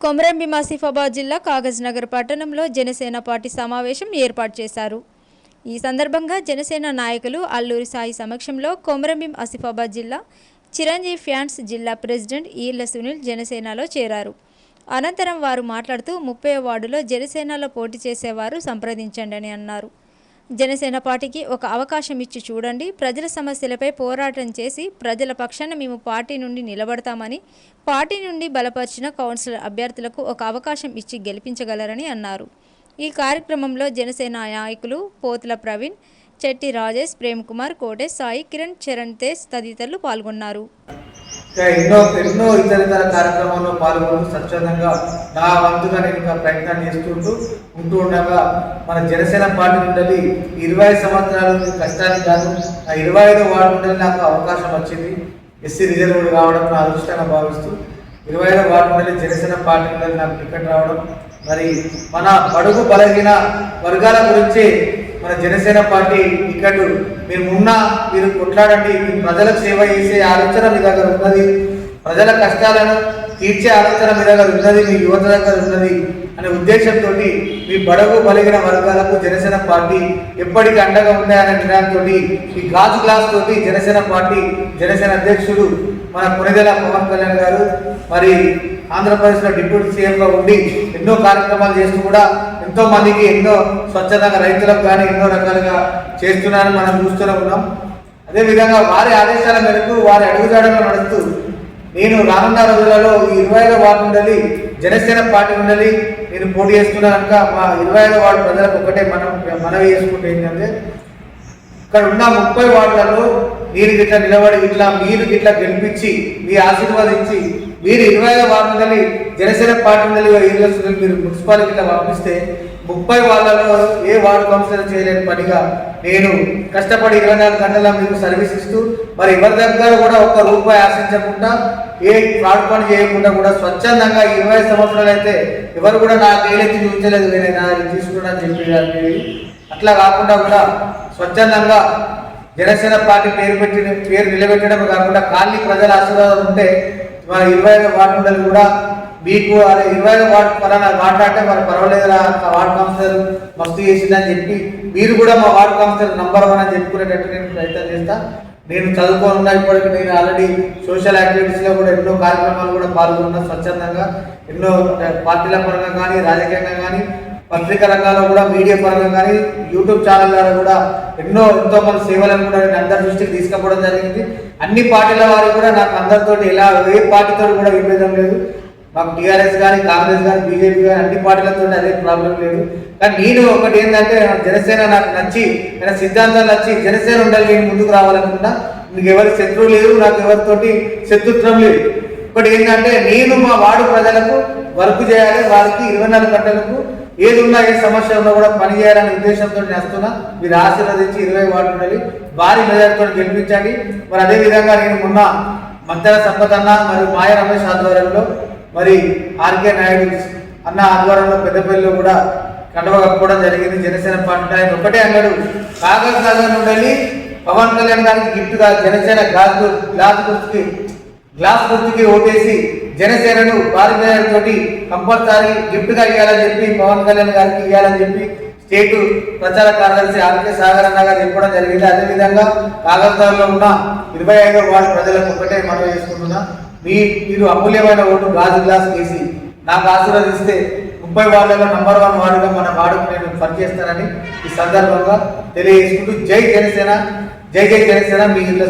కొమరంభీం ఆసిఫాబాద్ జిల్లా కాగజ్ నగర్ పట్టణంలో జనసేన పార్టీ సమావేశం ఏర్పాటు చేశారు. ఈ సందర్భంగా జనసేన నాయకులు అల్లూరి సాయి సమక్షంలో కొమరంభీం ఆసిఫాబాద్ జిల్లా చిరంజీవి ఫ్యాన్స్ జిల్లా ప్రెసిడెంట్ ఈర్ల సునీల్ జనసేనలో చేరారు. అనంతరం వారు మాట్లాడుతూ ముప్పై వార్డులో జనసేనలో పోటీ చేసేవారు సంప్రదించండి అని అన్నారు. జనసేన పార్టీకి ఒక అవకాశం ఇచ్చి చూడండి. ప్రజల సమస్యలపై పోరాటం చేసి ప్రజల పక్షాన మేము పార్టీ నుండి నిలబడతామని పార్టీ నుండి బలపరిచిన కౌన్సిలర్ అభ్యర్థులకు ఒక అవకాశం ఇచ్చి గెలిపించగలరని అన్నారు. ఈ కార్యక్రమంలో జనసేన నాయకులు పోతుల ప్రవీణ్ చెట్టి రాజేష్ ప్రేమ్ కుమార్ కోటేష్ సాయి కిరణ్ చరణ్ తేజ్ తదితరులు పాల్గొన్నారు. ఎన్నో ఎన్నో ఇతర ఇతర కార్యక్రమాల్లో పాల్గొని స్వచ్ఛందంగా నా వంతుగా నేను ఇంకా ప్రయత్నం చేస్తుంటూ ఉంటూ ఉండగా మన జనసేన పార్టీ నుండి ఇరవై సంవత్సరాల నుంచి కష్టానికి కాదు ఆ ఇరవై ఐదో వార్డు నుండి నాకు అవకాశం వచ్చింది. ఎస్సీ రిజర్వ్డ్ కావడం నా అదృష్టంగా భావిస్తూ ఇరవై ఐదో వార్డు నుండి జనసేన పార్టీ నుండి నాకు టికెట్ రావడం మరి మన బడుగు బలహీన వర్గాల గురించి మన జనసేన పార్టీ టికెట్ మీరు ఉన్న మీరు కొట్లాడండి మీరు ప్రజలకు సేవ చేసే ఆలోచన మీ దగ్గర ఉన్నది ప్రజల కష్టాలను తీర్చే ఆలోచన మీ దగ్గర ఉన్నది మీ యువత దగ్గర ఉన్నది అనే ఉద్దేశంతో మీ బడవు బలిగిన వర్గాలకు జనసేన పార్టీ ఎప్పటికీ అండగా ఉంటాయనే నినాదంతో ఈ గాజు గ్లాస్ తోటి జనసేన పార్టీ జనసేన అధ్యక్షుడు మన కొనిదెల పవన్ కళ్యాణ్ గారు మరి ఆంధ్రప్రదేశ్లో డిప్యూటీ సీఎంగా ఉండి ఎన్నో కార్యక్రమాలు చేస్తూ కూడా ఎంతో మందికి ఎన్నో స్వచ్ఛందంగా రైతులకు కానీ ఎన్నో రకాలుగా చేస్తున్నారని మనం చూస్తూనే ఉన్నాం. అదేవిధంగా వారి ఆదేశాల మేరకు వారి అడుగుజాడలో నడుస్తూ నేను రానున్న రోజులలో ఈ ఇరవై ఐదో వార్డు ఉండాలి జనసేన పార్టీ ఉండాలి నేను పోటీ చేస్తున్నా కనుక మా ఇరవై ఐదో వార్డు ప్రజలకు ఒకటే మనం మనవి చేసుకుంటే ఏంటంటే ఇక్కడ ఉన్న ముప్పై వార్డులలో మీరు గిట్లా నిలబడి ఇట్లా మీరు గిట్లా గెలిపించి మీ ఆశీర్వాదించి మీరు ఇరవై ఐదు వార్డు నుండి జనసేన పార్టీ నుండి ఏరియా మీరు మున్సిపాలిటీ ఇట్లా పంపిస్తే ముప్పై వాళ్ళలో ఏ వార్డు కౌన్సిలర్ చేయలేని పనిగా నేను కష్టపడి ఇరవై నాలుగు గంటల మీకు సర్వీస్ ఇస్తూ మరి ఎవరి దగ్గర కూడా ఒక్క రూపాయి ఆశించకుండా ఏ ఫ్రాడ్ పని చేయకుండా కూడా స్వచ్ఛందంగా ఇరవై సంవత్సరాలు అయితే ఎవరు కూడా నాకు ఏదైతే చూపించలేదు నేను తీసుకున్నా చెప్పి అట్లా కాకుండా కూడా స్వచ్ఛందంగా జనసేన పార్టీ పేరు పెట్టిన పేరు నిలబెట్టడం కాకుండా కాలనీ ప్రజల ఆశీర్వాదం ఉంటే మన ఇరవై ఐదు వార్డు ఉండాలి కూడా. మీకు అదే ఇరవై ఐదు వార్డు పలానా మాట్లాడితే మరి పర్వాలేదురా ఆ వార్డు కౌన్సిలర్ మస్తు చేసిందని చెప్పి మీరు కూడా మా వార్డు కౌన్సిలర్ నంబర్ వన్ అని చెప్పుకునేటట్టు నేను ప్రయత్నం చేస్తా. నేను చదువుకోనున్నా ఇప్పటికి నేను ఆల్రెడీ సోషల్ యాక్టివిటీస్లో కూడా ఎన్నో కార్యక్రమాలు కూడా పాల్గొన్నా స్వచ్ఛందంగా ఎన్నో పార్టీల పరంగా కానీ రాజకీయంగా కానీ పత్రికా రంగాల్లో కూడా మీడియా పరంగా కానీ యూట్యూబ్ ఛానల్ ద్వారా కూడా ఎన్నో ఎంతో మంది సేవలను కూడా నేను అందరి దృష్టికి తీసుకుపోవడం జరిగింది. అన్ని పార్టీల వారు కూడా నాకు అందరితో ఎలా ఏ పార్టీతో కూడా విభేదం లేదు. మాకు టీఆర్ఎస్ కానీ కాంగ్రెస్ కానీ బీజేపీ కానీ అన్ని పార్టీలతో అదే ప్రాబ్లం లేదు. కానీ నేను ఒకటి ఏంటంటే జనసేన నాకు నచ్చి నేను సిద్ధాంతం నచ్చి జనసేన ఉండాలి నేను ముందుకు రావాలనుకున్నా. నీకు ఎవరి శత్రువు లేదు నాకు ఎవరితోటి శత్రుత్వం లేదు. ఒకటి ఏంటంటే నేను మా వార్డు ప్రజలకు వర్క్ చేయాలి వారికి ఇరవై నాలుగు గంటలకు ఏది ఉన్నా ఏ సమస్య ఉన్నా కూడా పని చేయాలనే ఉద్దేశంతో నేను వస్తున్నా మీరు ఆశీర్వదించి ఇరవై వార్డు ఉండాలి. భారీ మెజార్టీతో గెలిపించండి. మరి అదే విధంగా నేను మొన్న మంతెన సంపత్ అన్న మరియు మాయ రమేష్ ఆధ్వర్యంలో మరి ఆర్కే నాయుడు అన్న ఆధ్వర్యంలో పెద్దపల్లిలో కూడా కండవ కప్పుకోవడం జరిగింది. జనసేన పార్టీ ఆయన ఒకటే అన్నాడు. కాగజ్ నగర్ ఉండాలి. పవన్ కళ్యాణ్ గారికి గిఫ్ట్గా జనసేన గ్లాస్ గ్లాస్ గుర్తుకి గ్లాస్ గుర్తుకి ఓటేసి జనసేనను భారీ తోటి కంపల్సరీ గిఫ్ట్గా ఇవ్వాలని చెప్పి పవన్ కళ్యాణ్ గారికి ఇవ్వాలని చెప్పి స్టేట్ ప్రచార కార్యదర్శి ఆర్కే సాగర్ అన్న గారు చెప్పడం జరిగింది. అదేవిధంగా కాగజ్నగర్లో ఉన్న ఇరవై ఐదో వార్డు ప్రజలకు ఒకటే మనం చేసుకుంటున్నా. మీ మీరు అమూల్యమైన ఓటు గాజు గ్లాస్ వేసి నాకు ఆశీర్వదిస్తే ముప్పై వార్డులలో నంబర్ వన్ వార్డుగా మన వార్డుకు నేను పనిచేస్తానని ఈ సందర్భంగా తెలియజేసుకుంటూ జై జనసేన జై జై జనసేన మీ ఇళ్ళ